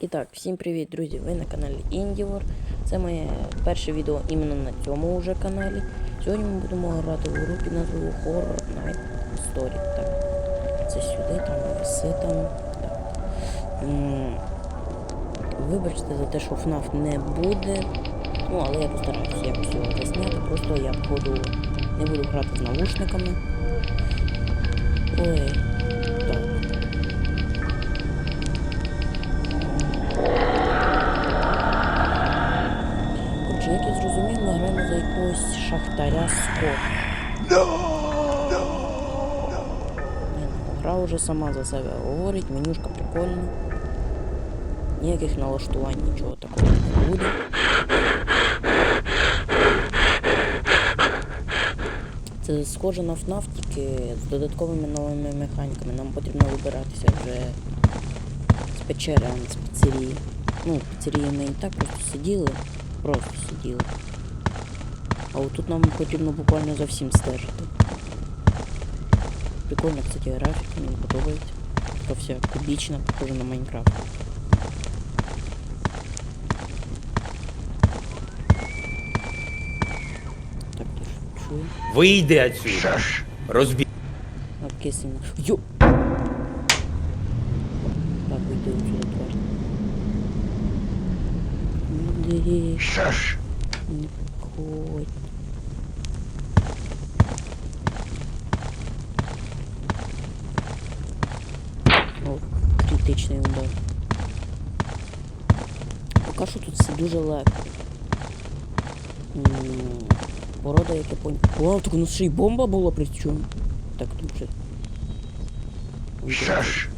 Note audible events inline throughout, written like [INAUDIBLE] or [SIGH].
І так, всім привіт, друзі! Ви на каналі Індівор. Це моє перше відео іменно на цьому вже каналі. Сьогодні ми будемо грати в гру під назвою Horror Night Story. Так, це сюди, там виси там. Так. Вибачте за те, що FNAF не буде. Ну, але я постараюся якось його засняти. Просто я походу не буду грати з навушниками. Ой. Шахтаря Скотт. Ні, ну, Гра вже сама за себе говорить, менюшка прикольна. Ніяких налаштувань, нічого такого не буде. Це схоже на FNAF, тільки з додатковими новими механіками. Нам потрібно вибиратися вже з печери, а не з піцерії. Ну, в піцерії ми і так просто сиділи, просто сиділи. А от тут нам потрібно буквально за всім стежити. Прикольно, кстати, графіка, мені подобається. Така вся кубічна, похожа на Майнкрафт. Так, я ж чую. Вийди отсюда. Розбій. Кисень. Йо! Так, вийди отсюда, тварь. Іди. Не ходь. О, критичний удар. Поки що тут все дуже легко. Порода, як я понял. Вау, так у нас ще й бомба була при чому. Так, тут вже. Вийди.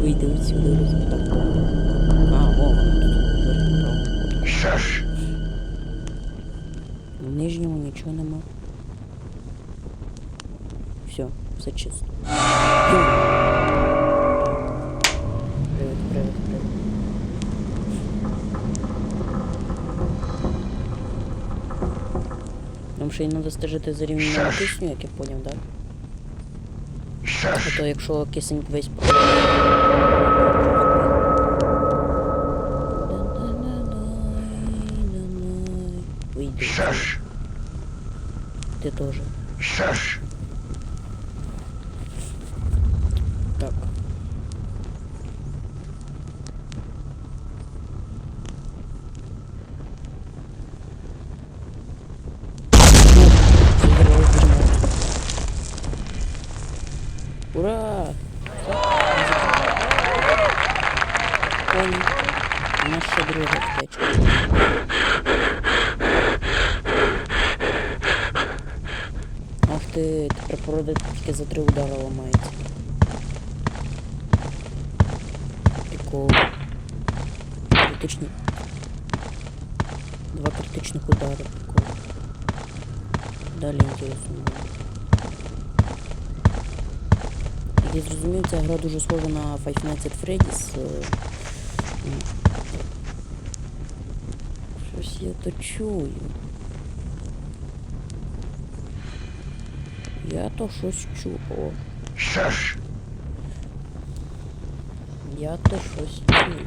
Вийди отсюди, Йо. Привіт, привіт, привіт. Нам ще й треба стежити за рівнем кисню, як я поняв, так? А то якщо кисень весь Вийди. Ти теж. Так. Ура! Нас ще друга втеча. Ах ти, тепер порода тільки за три удари ламається. Прикол. Критичні. Два критичних удари, прикол. Далі інтересно. Як я зрозумів, ця гра дуже схожа на Five Nights at Freddy's. е. Щось я то чую. Я то щось чую. О, я то щось чую.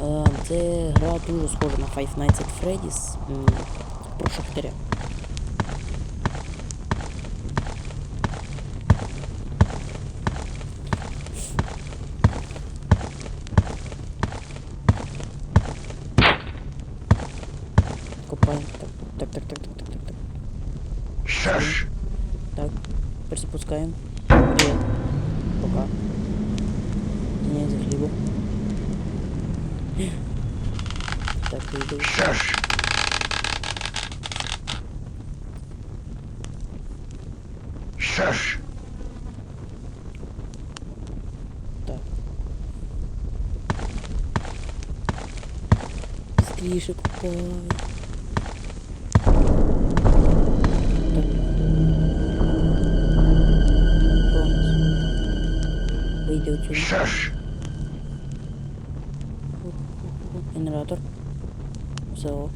Е, Це гра дуже схожа на Five Nights at Freddy's про шахтаря. Копаємо. Так, так, так, так, так, так, так. Так, теперь запускаем. Привет. Пока. Извиняюсь за хлебу. Так, выйду. Так. Быстрейше купай. Так. Що у нас? Вийди отсюда. Генератор цього.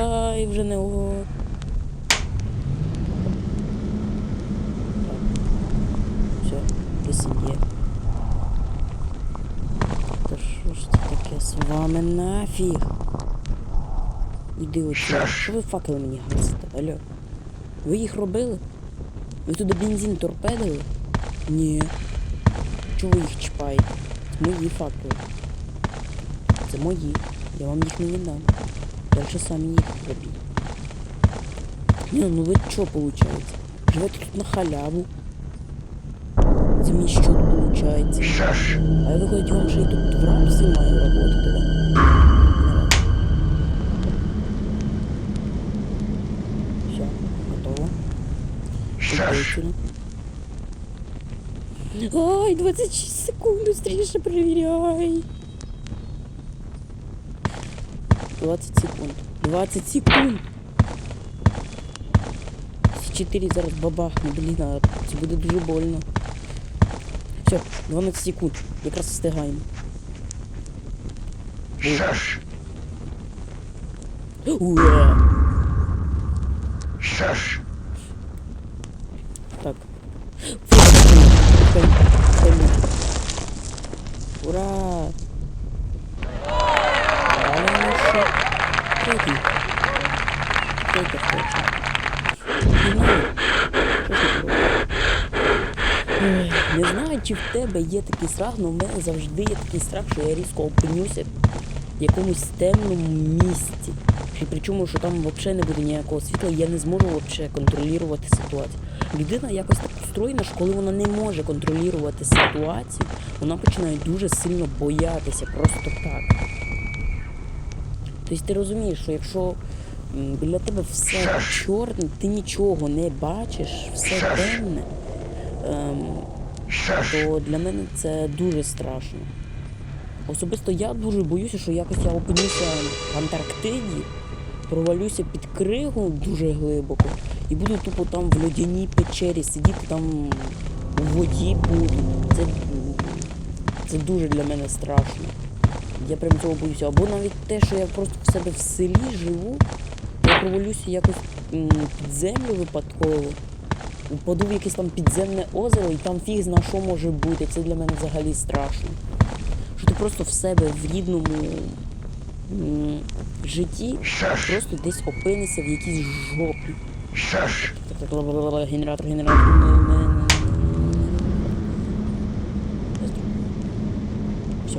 Ай, вже не ого. Все, присидє. Та що ж це таке з вами нафіг? Іди отсюда. Що ви факели мені гасите, алло? Ви їх робили? Ви туди бензин торпедили? Ні. Чого ви їх чіпаєте? Мої факели. Це мої. Я вам їх не віддам. Дальше самі їх робіть. Ні, ну ви що виходить? Живете тут на халяву. Це мій що виходить. А я виходить, вам ще й тут в рамсі маю работати, да? Все, готово. Включено. Ай, 26 секунд, быстрее проверяй. 20 секунд. 20 секунд. 4 зараз бабахне, блін, а це буде дуже больно. Все, 12 секунд. Якраз встигаємо. Шаш, Ура! шаш, Так. Фу. Ура! Ну що? Третій. Хоче. Не знаю. Чи в тебе є такий страх, але в мене завжди є такий страх, що я різко опинюся в якомусь темному місці. І причому, що там взагалі не буде ніякого світла, я не зможу взагалі контролювати ситуацію. Людина якось так устроєна, що коли вона не може контролювати ситуацію, вона починає дуже сильно боятися, просто так. Тобто ти розумієш, що якщо біля тебе все чорне, ти нічого не бачиш, все темне, ем, то для мене це дуже страшно. Особисто я дуже боюся, що якось я опинюся в Антарктиді, провалюся під кригу дуже глибоко і буду тупо там в льодяній печері сидіти там у воді буду. Це, це дуже для мене страшно. Я прям цього боюся. Або навіть те, що я просто в себе в селі живу, я провалюся якось м, під землю випадково. Упаду в якесь там підземне озеро, і там фіг зна що може бути. Це для мене взагалі страшно. Що ти просто в себе в рідному м, житті просто десь опинишся в якійсь жопі. Так, так, ла-ла-ла-ла, Генератор, генератор. не- не- не- не- Все.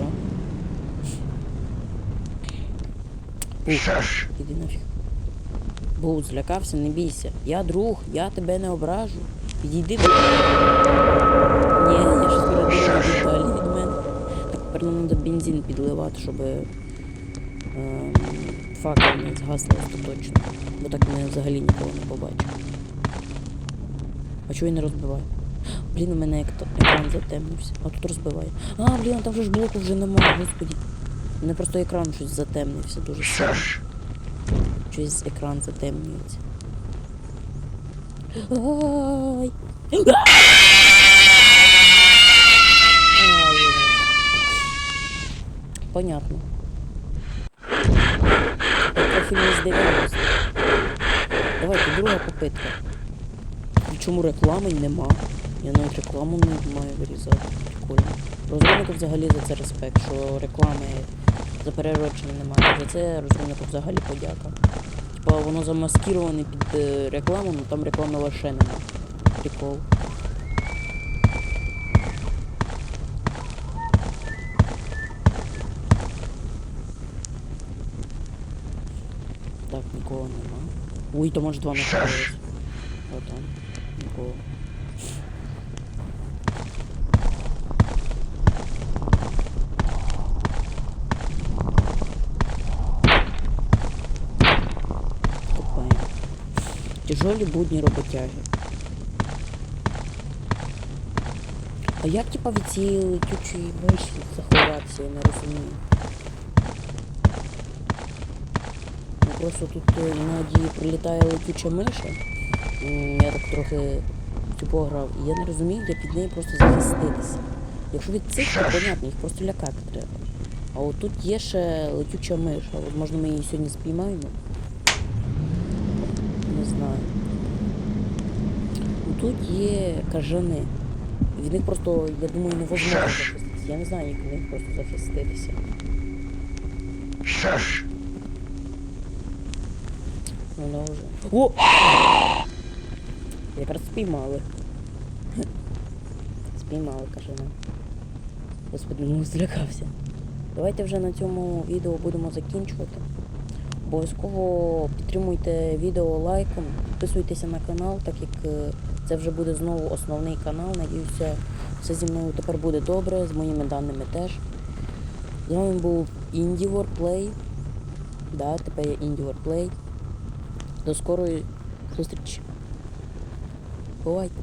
Шаш, Іди нафіг. Бу, злякався, не бійся. Я друг, я тебе не ображу. Підійди до Ні, я щось передумав деталі від мене. Так, тепер нам треба бензин підливати, щоб ем, факел не згасли остаточно. Бо так мене взагалі ніколи не побачив. А чого я не розбиваю? Блін, у мене як екран затемнився. А тут розбиває. А, блін, там же ж блоку вже немає, господі. У мене просто екран щось затемнився дуже сильно. Щось екран затемнюється. Ай! Понятно. Трохи не з 90. Давайте, друга попитка. Причому реклами нема. Я навіть рекламу не маю вирізати. Прикольно. Розробнику взагалі за це респект, що реклами за перерочення немає. За це розробнику взагалі подяка. Типа воно замаскіроване під е, рекламу, але там реклами лише нема. Прикол. Так, нікого нема. Ой, то може два накрились. О там. Нікого. Тяжелі будні роботяги. А як типа від цієї летючої миші заховатися, я не розумію. Ну, просто тут е, іноді прилітає летюча миша. Я так трохи пограв. І я не розумію, де під нею просто захиститися. Якщо від цих, то понятно, їх просто лякати треба. А от тут є ще летюча миша. От можна ми її сьогодні спіймаємо. Не знаю. Ну, Тут є кажани. Від них просто, я думаю, невозможно захиститися. Я не знаю, як від них просто захиститися. Що ж? Ну да вже. О! Якраз спіймали. [LAUGHS] Спіймали, каже нам. Господи, ну злякався. Давайте вже на цьому відео будемо закінчувати. Обов'язково підтримуйте відео лайком, підписуйтеся на канал, так як е, це вже буде знову основний канал. Надіюся, все зі мною тепер буде добре, з моїми даними теж. З вами був Indie Play. Да, тепер я Indie Play. До скорої зустрічі. Бувайте.